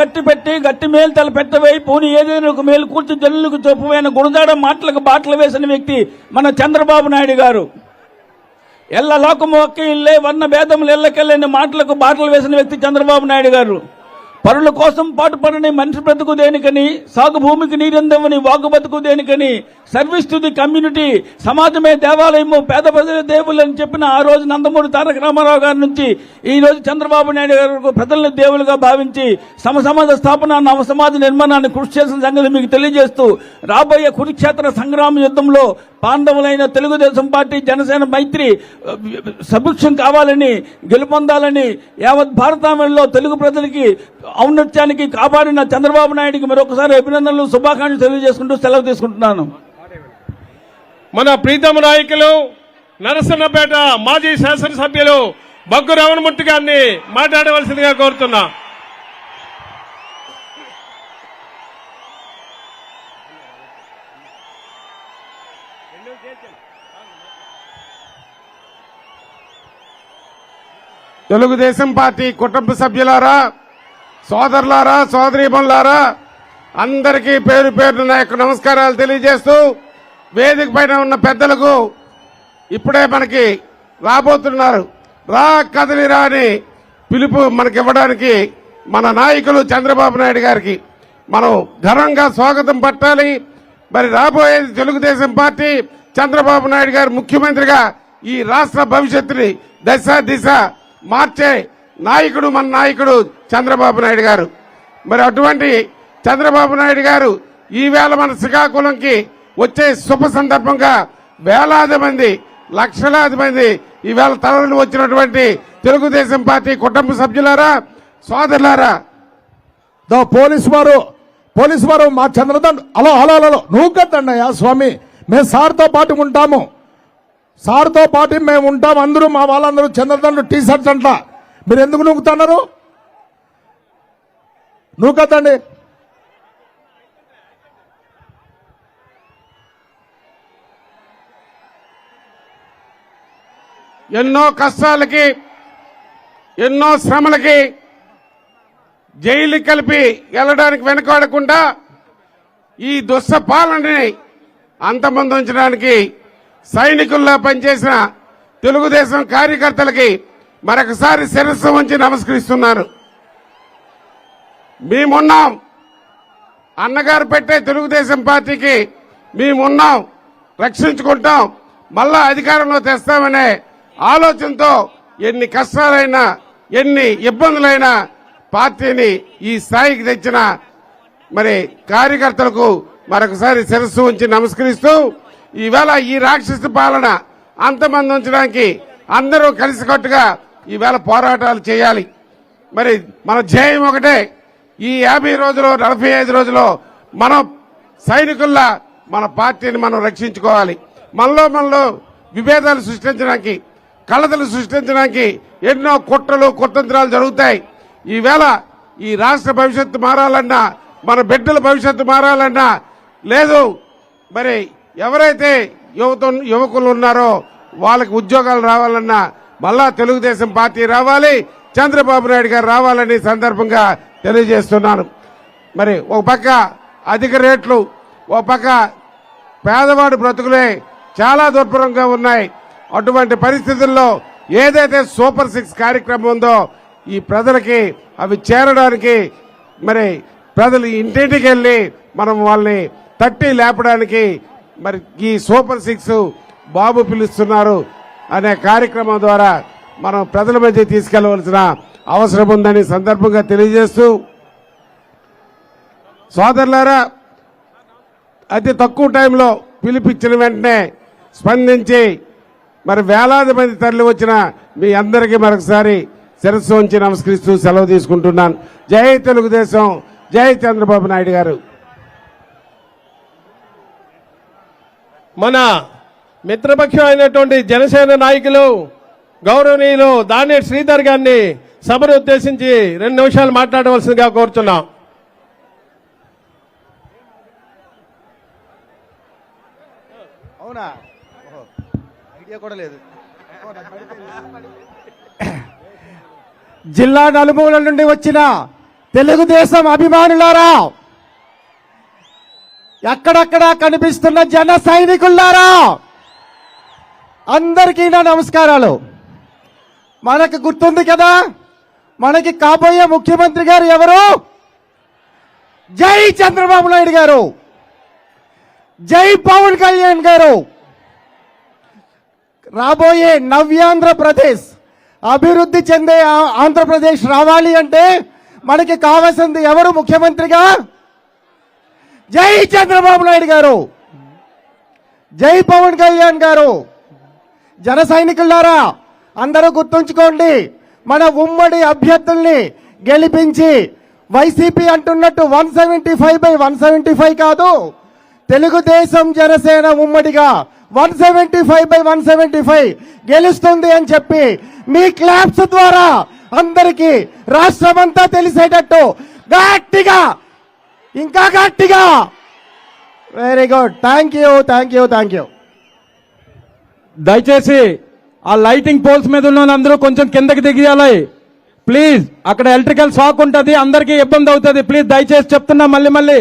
గట్టి పెట్టి గట్టి మేలు తల పెట్టవై పోని ఏదైనా ఒక మేలు కూర్చు జల్లులకు చెప్పువైన గుణదాడ మాటలకు బాటలు వేసిన వ్యక్తి మన చంద్రబాబు నాయుడు గారు. ఎల్ల లోకము ఒక్క ఇల్లే వర్ణ భేదములు ఎల్లకెళ్ళని మాటలకు బాటలు వేసిన వ్యక్తి చంద్రబాబు నాయుడు గారు. పరుల కోసం పాటుపడని మనిషి బ్రతుకు దేనికని సాగు భూమికి నీరందవని వాగు బతుకు దేనికని సర్వీస్ టు ది కమ్యూనిటీ సమాజమే దేవాలయము పేద ప్రజల దేవుళ్ళు అని చెప్పిన ఆ రోజు నందమూరి తారక రామారావు గారి నుంచి ఈ రోజు చంద్రబాబు నాయుడు గారు ప్రజలను దేవులుగా భావించి సమ సమాజ స్థాపన నవసమాజ నిర్మాణాన్ని కృషి చేసిన సంగతి మీకు తెలియజేస్తూ రాబోయే కురుక్షేత్ర సంగ్రామ యుద్ధంలో పాండవులైన తెలుగుదేశం పార్టీ జనసేన మైత్రి అ, సభిక్షం కావాలని గెలుపొందాలని యావత్ భారతావనిలో తెలుగు ప్రజలకి ఔన్నత్యానికి కాపాడిన చంద్రబాబు నాయుడికి మరొకసారి అభినందనలు శుభాకాంక్షలు తెలియజేసుకుంటూ సెలవు తీసుకుంటున్నాను. మన ప్రీతమ నాయకులు నరసన్నపేట మాజీ శాసనసభ్యులు బగ్గు రమణమూర్తి గారిని మాట్లాడవలసిందిగా కోరుతున్నా. తెలుగుదేశం పార్టీ కుటుంబ సభ్యులారా సోదరులారా సోదరీమణులారా అందరికీ పేరు పేరున నా యొక్క నమస్కారాలు తెలియజేస్తూ వేదిక పైన ఉన్న పెద్దలకు ఇప్పుడే మనకి రాబోతున్నారు. రా కదలిరా అని పిలుపు మనకి ఇవ్వడానికి మన నాయకులు చంద్రబాబు నాయుడు గారికి మనం ఘనంగా స్వాగతం పట్టాలి. మరి రాబోయేది తెలుగుదేశం పార్టీ చంద్రబాబు నాయుడు గారు ముఖ్యమంత్రిగా ఈ రాష్ట్ర భవిష్యత్తుని దశ దిశ మార్చే నాయకుడు మన నాయకుడు చంద్రబాబు నాయుడు గారు. మరి అటువంటి చంద్రబాబు నాయుడు గారు ఈవేళ మన శ్రీకాకుళంకి వచ్చే శుభ సందర్భంగా వేలాది మంది లక్షలాది మంది ఈవేళ తరలి వచ్చినటువంటి తెలుగుదేశం పార్టీ కుటుంబ సభ్యులారా సోదరులారా. దో పోలీస్ వారు పోలీస్ వారు మా చంద్రదండ్ హలో హలో హలో నువ్వు కదండయ్యా స్వామి మేము సార్తో పాటు ఉంటాము. సార్తో పాటు మేము ఉంటాం అందరూ మా వాళ్ళందరూ చంద్రదండ్రు టీ షర్ట్స్ అంట. మీరు ఎందుకు నూకుతున్నారు? నువ్వు ఎన్నో కష్టాలకి ఎన్నో శ్రమలకి జైలు కలిపి వెళ్ళడానికి వెనకాడకుండా ఈ దుస్స పాలనని అంతమందించడానికి సైనికుల్లో పనిచేసిన తెలుగుదేశం కార్యకర్తలకి మరొకసారి శిరస్సు వంచి నమస్కరిస్తున్నారు. మేమున్నాం. అన్నగారు పెట్టే తెలుగుదేశం పార్టీకి మేమున్నాం. రక్షించుకుంటాం. మళ్ళా అధికారంలో తెస్తామనే ఆలోచనతో ఎన్ని కష్టాలైనా ఎన్ని ఇబ్బందులైనా పార్టీని ఈ స్థాయికి తెచ్చిన మరి కార్యకర్తలకు మరొకసారి శిరస్సు ఉంచి నమస్కరిస్తూ ఈవేళ ఈ రాక్షస పాలన అంతమంది ఉంచడానికి అందరూ కలిసికట్టుగా ఈవేళ పోరాటాలు చేయాలి. మరి మన ధ్యేయం ఒకటే. ఈ యాభై రోజులు నలభై ఐదు రోజులు మనం సైనికుల్లా మన పార్టీని మనం రక్షించుకోవాలి. మనలో మనలో విభేదాలు సృష్టించడానికి కలతలు సృష్టించడానికి ఎన్నో కుట్రలు కుతంత్రాలు జరుగుతాయి. ఈవేళ ఈ రాష్ట్ర భవిష్యత్తు మారాలన్నా మన బిడ్డల భవిష్యత్తు మారాలన్నా లేదు మరి ఎవరైతే యువత యువకులు ఉన్నారో వాళ్ళకి ఉద్యోగాలు రావాలన్నా మళ్ళా తెలుగుదేశం పార్టీ రావాలి చంద్రబాబు నాయుడు గారు రావాలని సందర్భంగా తెలియజేస్తున్నాను. మరి ఒక పక్క అధిక రేట్లు ఒక పక్క పేదవాడి బ్రతుకులే చాలా దుర్భరంగా ఉన్నాయి. అటువంటి పరిస్థితుల్లో ఏదైతే సూపర్ సిక్స్ కార్యక్రమం ఉందో ఈ ప్రజలకి అవి చేరడానికి మరి ప్రజలు ఇంటింటికి వెళ్ళి మనం వాళ్ళని తట్టి లేపడానికి మరి ఈ సూపర్ సిక్స్ బాబు పిలుస్తున్నారు. అనే కార్యక్రమం ద్వారా మనం ప్రజల మధ్య తీసుకెళ్ళవలసిన అవసరం ఉందని సందర్భంగా తెలియజేస్తూ సోదరులారా అతి తక్కువ టైంలో పిలిపించిన వెంటనే స్పందించి మరి వేలాది మంది తరలి వచ్చిన మీ అందరికీ మరొకసారి శిరస్సు ఉంచి నమస్కరిస్తూ సెలవు తీసుకుంటున్నాను. జై తెలుగుదేశం జై చంద్రబాబు నాయుడు గారు. మన మిత్రపక్షం అయినటువంటి జనసేన నాయకులు గౌరవనీయులు దానేటి శ్రీధర్ గారిని సభను ఉద్దేశించి రెండు నిమిషాలు మాట్లాడవలసిందిగా కోరుతున్నాం అవునా? ఐడియా కూడా లేదు. జిల్లా నలుమూల నుండి వచ్చిన తెలుగుదేశం అభిమానులారా ఎక్కడక్కడ కనిపిస్తున్న జన సైనికులారా అందరికీ నా నమస్కారాలు. మనకు గుర్తుంది కదా మనకి కాబోయే ముఖ్యమంత్రి గారు ఎవరు? జై చంద్రబాబు నాయుడు గారు. జై పవన్ కళ్యాణ్ గారు. రాబోయే నవ్యాంధ్రప్రదేశ్ అభివృద్ధి చెందే ఆంధ్రప్రదేశ్ రావాలి అంటే మనకి కావాల్సింది ఎవరు ముఖ్యమంత్రిగా? జై చంద్రబాబు నాయుడు గారు. జై పవన్ కళ్యాణ్ గారు. జన సైనికులారా అందరూ గుర్తుంచుకోండి మన ఉమ్మడి అభ్యర్థుల్ని గెలిపించి YCP అంటున్నట్టు one seventy five by one seventy five కాదు తెలుగుదేశం జనసేన ఉమ్మడిగా one seventy five by one seventy five గెలుస్తుంది అని చెప్పి మీ క్లాప్స్ ద్వారా అందరికీ రాష్ట్రమంతా తెలిసేటట్టు గట్టిగా ఇంకా గట్టిగా. Very good thank you thank you thank you దయచేసి ఆ లైటింగ్ పోల్స్ మీద ఉన్న అందరూ కొంచెం కిందకి దిగియాలి. ప్లీజ్ అక్కడ ఎలక్ట్రికల్ షాక్ ఉంటుంది అందరికీ ఇబ్బంది అవుతుంది. ప్లీజ్ దయచేసి చెప్తున్నా మళ్ళీ మళ్ళీ.